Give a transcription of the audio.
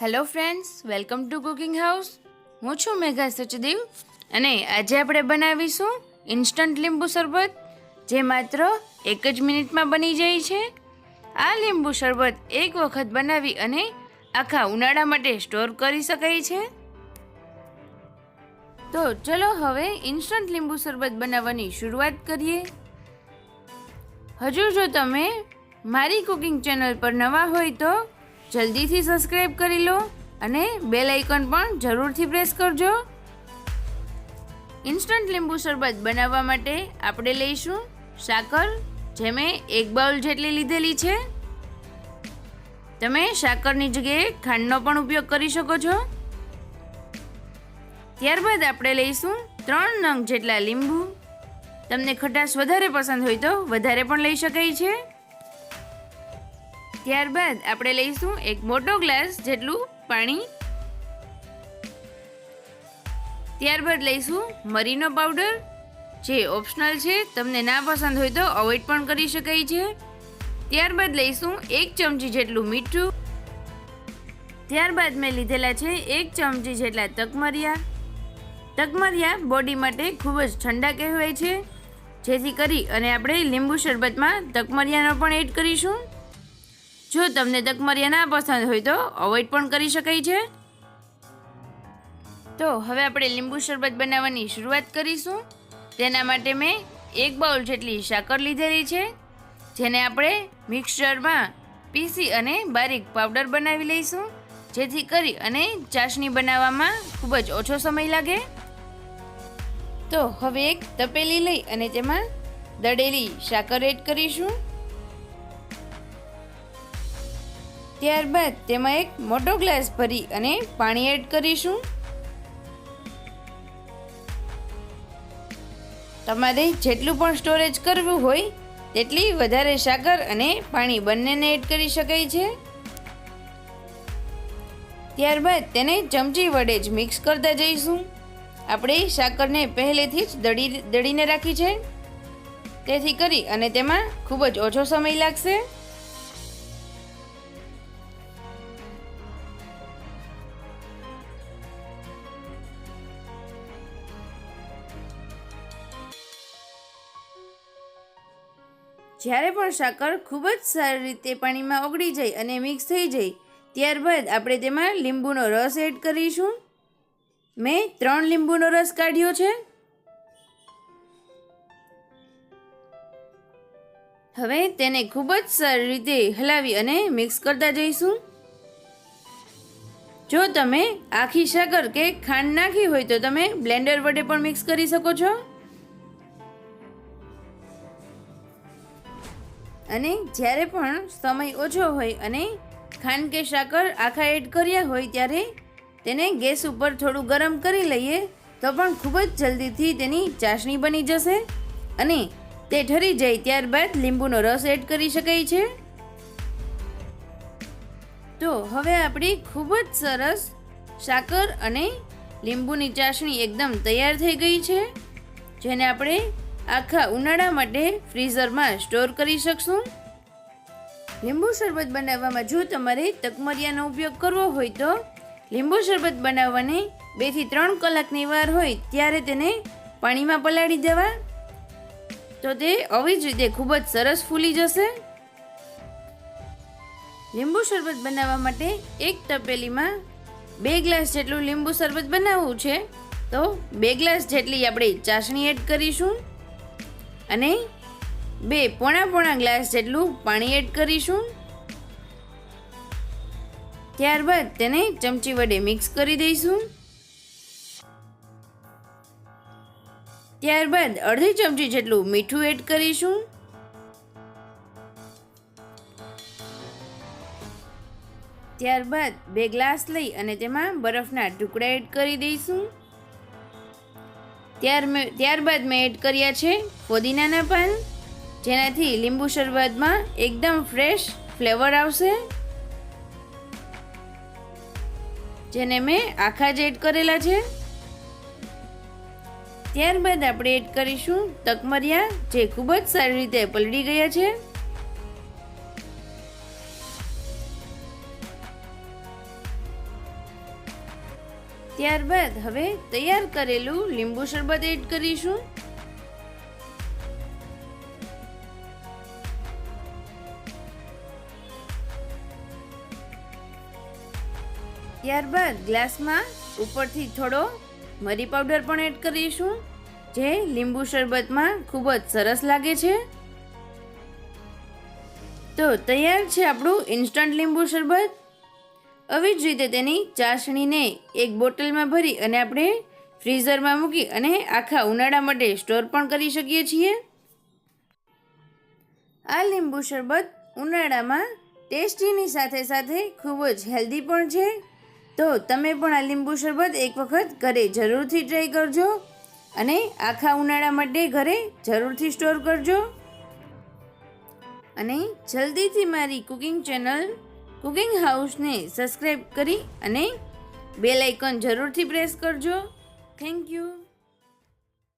Hello friends, welcome to cooking house. હું છું મેઘા સચદેવ અને આજે આપણે બનાવીશું ઇન્સ્ટન્ટ લીંબુ શરબત, જે માત્ર એક જ મિનિટમાં બની જાય છે. આ લીંબુ શરબત એક વખત બનાવી અને આખા ઉનાળા માટે સ્ટોર કરી શકાય છે. તો ચલો હવે ઇન્સ્ટન્ટ લીંબુ શરબત બનાવવાની શરૂઆત કરીએ. હજુ જો તમે મારી કુકિંગ ચેનલ પર નવા હોય તો જલ્દીથી સબસ્ક્રાઈબ કરી લો અને બેલ આઇકન પણ જરૂરથી પ્રેસ કરજો. ઇન્સ્ટન્ટ લીંબુ શરબત બનાવવા માટે આપણે લઈશું સાકર, જે મેં એક બાઉલ જેટલી લીધેલી છે. તમે સાકરની જગ્યાએ ખાંડનો પણ ઉપયોગ કરી શકો છો. ત્યારબાદ આપણે લઈશું ત્રણ નંગ જેટલા લીંબુ. તમને ખટાશ વધારે પસંદ હોય તો વધારે પણ લઈ શકાય છે. ત્યારબાદ આપણે લઈશું એક મોટો ગ્લાસ જેટલું પાણી. ત્યારબાદ લઈશું મરીનો પાવડર, જે ઓપ્શનલ છે, તમને ના પસંદ હોય તો અવોઇડ પણ કરી શકાય છે. ત્યારબાદ લઈશું એક ચમચી જેટલું મીઠું. ત્યારબાદ મેં લીધેલા છે એક ચમચી જેટલા તકમરિયા. તકમરિયા બોડી માટે ખૂબ જ ઠંડા કહેવાય છે. જેથી કરી અને આપણે લીંબુ શરબતમાં તકમરિયાનો પણ એડ કરીશું. જો તમને તકમરિયા ના પસંદ હોય તો અવોઇડ પણ કરી શકાય છે. તો હવે આપણે લીંબુ શરબત બનાવવાની શરૂઆત કરીશું. તેના માટે મેં એક બાઉલ જેટલી સાકર લીધેલી છે, જેને આપણે મિક્સચરમાં પીસી અને બારીક પાવડર બનાવી લઈશું, જેથી કરી અને ચાસણી બનાવવામાં ખૂબ જ ઓછો સમય લાગે. તો હવે એક તપેલી લઈ અને તેમાં દળેલી સાકર એડ કરીશું. ત્યારબાદ તેમાં એક મોટો ગ્લાસ ભરી અને પાણી એડ કરીશું. તમારે જેટલું પણ સ્ટોરેજ કરવું હોય, તેટલી વધારે સાકર અને પાણી બંનેને એડ કરી શકાય છે. ત્યારબાદ તેને ચમચી વડે જ મિક્સ કરતા જઈશું. આપણે સાકરને પહેલેથી જ દળી, દળીને રાખી છે. તેથી કરી અને તેમાં ખૂબ જ ઓછો સમય લાગશે. જ્યારે પણ સાકર ખૂબ જ સારી રીતે પાણીમાં ઓગળી જાય અને મિક્સ થઈ જાય, ત્યારબાદ આપણે તેમાં લીંબુનો રસ એડ કરીશું. મેં ત્રણ લીંબુનો રસ કાઢ્યો છે. હવે તેને ખૂબ જ સારી રીતે હલાવી અને મિક્સ કરતા જઈશું. જો તમે આખી સાકર કે ખાંડ નાખી હોય તો તમે બ્લેન્ડર વડે પણ મિક્સ કરી શકો છો. અને જ્યારે પણ સમય ઓછો હોય અને ખાંડ કે સાકર આખા એડ કર્યા હોય ત્યારે તેને ગેસ ઉપર થોડું ગરમ કરી લઈએ તો પણ ખૂબ જ જલ્દીથી તેની ચાસણી બની જશે અને તે ઠરી જાય ત્યારબાદ લીંબુનો રસ એડ કરી શકાય છે. તો હવે આપણી ખૂબ જ સરસ સાકર અને લીંબુની ચાસણી એકદમ તૈયાર થઈ ગઈ છે, જેને આપણે આખા ઉનાળા માટે ફ્રીઝરમાં સ્ટોર કરી શકશું. લીંબુ શરબત બનાવવામાં જો તમારે તકમરિયાનો ઉપયોગ કરવો હોય તો લીંબુ શરબત બનાવવાની બેથી ત્રણ કલાકની વાર હોય ત્યારે તેને પાણીમાં પલાળી દેવા. તો તે આવી જ રીતે ખૂબ જ સરસ ફૂલી જશે. લીંબુ શરબત બનાવવા માટે એક તપેલીમાં બે ગ્લાસ જેટલું લીંબુ શરબત બનાવવું છે. તો બે ગ્લાસ જેટલી આપણે ચાસણી એડ કરીશું. અને બે પોણા પોણા ગ્લાસ જેટલું પાણી એડ કરીશું. ત્યારબાદ તેને ચમચી વડે મિક્સ કરી દઈશું. ત્યારબાદ અડધી ચમચી જેટલું મીઠું એડ કરીશું. ત્યારબાદ બે ગ્લાસ લઈ અને તેમાં બરફના ટુકડા એડ કરી દઈશું. ત્યાર ત્યારબાદ મેં એડ કર્યા છે ફોદીનાના પાન, જેનાથી લીંબુ શરબતમાં એકદમ ફ્રેશ ફ્લેવર આવશે. જેને મેં આખા જ એડ કરેલા છે. ત્યારબાદ આપણે એડ કરીશું તકમરિયા જે ખૂબ જ સારી રીતે પલળી ગયા છે. ત્યારબાદ હવે તૈયાર કરેલું લીંબુ શરબત એડ કરીશું. ત્યારબાદ ગ્લાસમાં ઉપરથી થોડો મરી પાવડર પણ એડ કરીશું, જે લીંબુ શરબતમાં ખૂબ જ સરસ લાગે છે. તો તૈયાર છે આપણું ઇન્સ્ટન્ટ લીંબુ શરબત. આવી જ રીતે તેની ચાસણીને એક બોટલમાં ભરી અને આપણે ફ્રીઝરમાં મૂકી અને આખા ઉનાળા માટે સ્ટોર પણ કરી શકીએ છીએ. આ લીંબુ શરબત ઉનાળામાં ટેસ્ટીની સાથે સાથે ખૂબ જ હેલ્ધી પણ છે. તો તમે પણ આ લીંબુ શરબત એક વખત ઘરે જરૂરથી ટ્રાય કરજો અને આખા ઉનાળા માટે ઘરે જરૂરથી સ્ટોર કરજો. અને જલ્દીથી મારી કુકિંગ ચેનલ કુકિંગ હાઉસને સબસ્ક્રાઈબ કરી અને બેલ આઇકોન જરૂરથી પ્રેસ કરજો. Thank you.